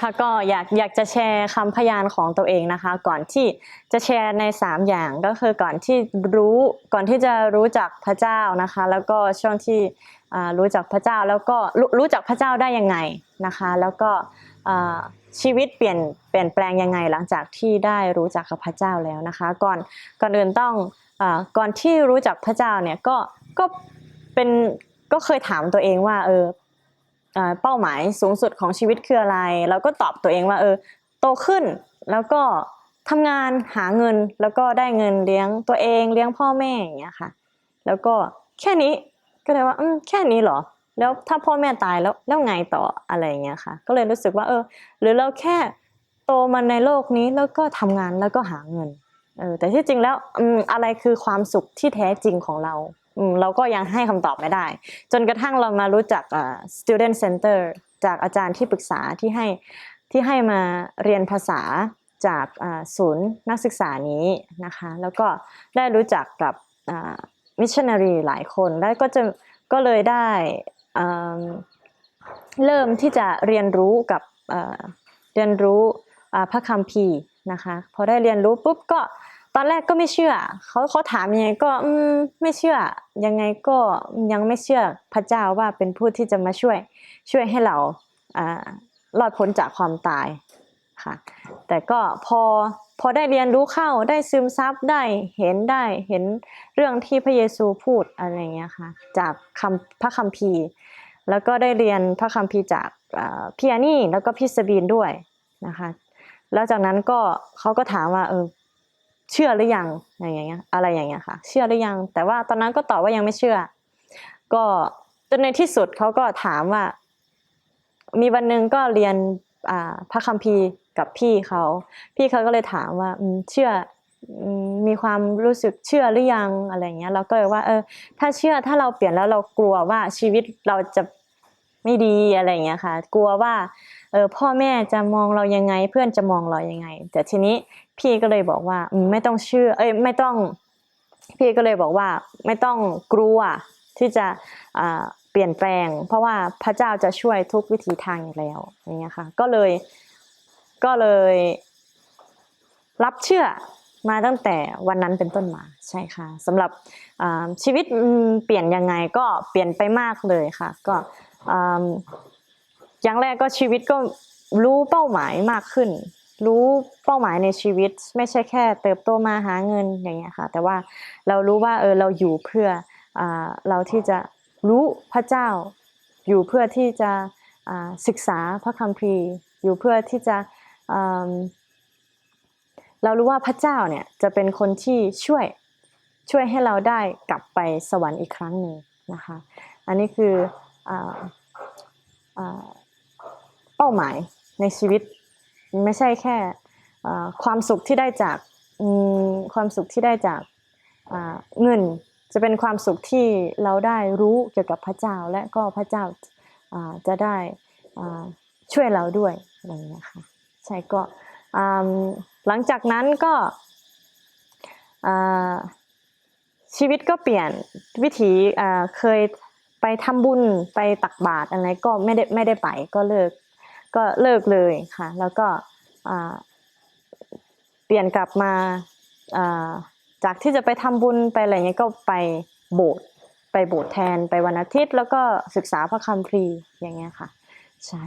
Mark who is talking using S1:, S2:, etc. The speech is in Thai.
S1: ค่ะก็อยากอยากจะแชร์คำพยานของตัวเองนะคะ ก่อนที่จะแชร์ใน 3 อย่างก็คือก่อนที่รู้ก่อนที่จะรู้จักพระเจ้านะคะ แล้วก็ช่วงที่รู้จักพระเจ้าแล้วก็รู้รู้จักพระเจ้าได้ยังไงนะคะ แล้วก็ชีวิตเปลี่ยนเปลี่ยนแปลงยังไงหลังจากที่ได้รู้จักกับพระเจ้าแล้วนะคะ ก่อนก่อนอื่นต้องอก่อนที่รู้จักพระเจ้าเนี่ยก็ก็เป็นก็เคยถามตัวเองว่าเอออ่า เป้าหมายสูงสุดของชีวิตคืออะไรแล้วก็ตอบตัวเองว่าเออโตขึ้นแล้วก็ทำงานหาเงินแล้วก็ได้เงินเลี้ยงตัวเองเลี้ยงพ่อแม่อย่างเงี้ยค่ะ แล้วก็แค่นี้ก็เลยว่าอืมแค่นี้เหรอ แล้วถ้าพ่อแม่ตายแล้วแล้วไงต่ออะไรเงี้ยค่ะ ก็เลยรู้สึกว่าเออ หรือเราแค่โตมาในโลกนี้แล้วก็ทำงานแล้วก็หาเงินเออแต่ที่จริงแล้วอืมอะไรคือความสุขที่แท้จริงของเรา เราก็ยังให้คำตอบไม่ได้ จนกระทั่งเรามารู้จัก student center จากอาจารย์ที่ปรึกษาที่ให้ที่ให้มาเรียนภาษาจากศูนย์นักศึกษานี้นะคะ แล้วก็ได้รู้จักกับมิชชันนารีหลายคนแล้วก็จะก็เลยได้เริ่มที่จะเรียนรู้กับเรียนรู้พระคัมภีร์นะคะ พอได้เรียนรู้ปุ๊บก็ ตอนแรกก็ไม่เชื่อ เขาเขาถามยังไงก็อืมไม่เชื่อ ยังไงก็ยังไม่เชื่อพระเจ้าว่าเป็นผู้ที่จะมาช่วยช่วยให้เราอ่ารอดพ้นจากความตายค่ะ แต่ก็พอพอได้เรียนรู้เข้าได้ซึมซับได้เห็นได้เห็นเรื่องที่พระเยซูพูดอะไรเงี้ยค่ะจากคำพระคัมภีร์ แล้วก็ได้เรียนพระคัมภีร์จากพี่อานี่แล้วก็พี่สบีนด้วยนะคะ แล้วจากนั้นก็เขาก็ถามว่าเออ เชื่อหรือยังอย่างเงี้ยอะไรอย่างเงี้ยค่ะ เชื่อหรือยัง แต่ว่าตอนนั้นก็ตอบว่ายังไม่เชื่อ ก็จนในที่สุดเขาก็ถามว่า มีวันหนึ่งก็เรียนอ่าพระคัมภีร์กับพี่เขาพี่เขาก็เลยถามว่าเชื่อมีความรู้สึกเชื่อหรือยังอะไรเงี้ยเราก็เลยว่าเออถ้าเชื่อถ้าเราเปลี่ยนแล้วเรากลัวว่าชีวิตเราจะ ไม่ดีอะไรเงี้ยค่ะ กลัวว่าเออพ่อแม่จะมองเรายังไง เพื่อนจะมองเรายังไง แต่ทีนี้พี่ก็เลยบอกว่าไม่ต้องเชื่อ เอ้ยไม่ต้อง พี่ก็เลยบอกว่าไม่ต้องกลัวที่จะเปลี่ยนแปลง เพราะว่าพระเจ้าจะช่วยทุกวิถีทางอยู่แล้วอย่างเงี้ยค่ะก็เลยก็เลย รับเชื่อมาตั้งแต่วันนั้นเป็นต้นมาใช่ค่ะสำหรับชีวิตเปลี่ยนยังไงก็เปลี่ยนไปมากเลยค่ะ ก็ อย่างแรกก็ชีวิตก็รู้เป้าหมายมากขึ้น รู้เป้าหมายในชีวิต ไม่ใช่แค่ เติบโตมาหาเงินอย่างเงี้ยค่ะ แต่ว่าเรารู้ว่าเออเราอยู่เพื่ออเราที่จะรู้พระเจ้า อยู่เพื่อที่จะศึกษาพระคัมภีร์ อยู่เพื่อที่จะเรารู้ว่าพระเจ้าเนี่ยจะเป็นคนที่ช่วยช่วยให้เราได้กลับไปสวรรค์อีกครั้งหนึ่งนะคะ อันนี้คือ เป้าหมายในชีวิต ไม่ใช่แค่ความสุขที่ได้จากความสุขที่ได้จากเงิน จะเป็นความสุขที่เราได้รู้เกี่ยวกับพระเจ้าและก็พระเจ้าจะได้ช่วยเราด้วยอะไรอย่างเงี้ค่ะใช่ก็หลังจากนั้นก็ชีวิตก็เปลี่ยนวิถีเคย ไปทำบุญไปตักบาตรอะไรก็ไม่ได้ไม่ได้ไปก็เลิก ก็เลิกเลยค่ะ แล้วก็เปลี่ยนกลับมาจากที่จะไปทำบุญไปอะไรเงี้ยก็ไปโบสถ์ไปโบสถ์แทนไปวันอาทิตย์ แล้วก็ศึกษาพระคัมภีร์อย่างเงี้ยค่ะ ใช่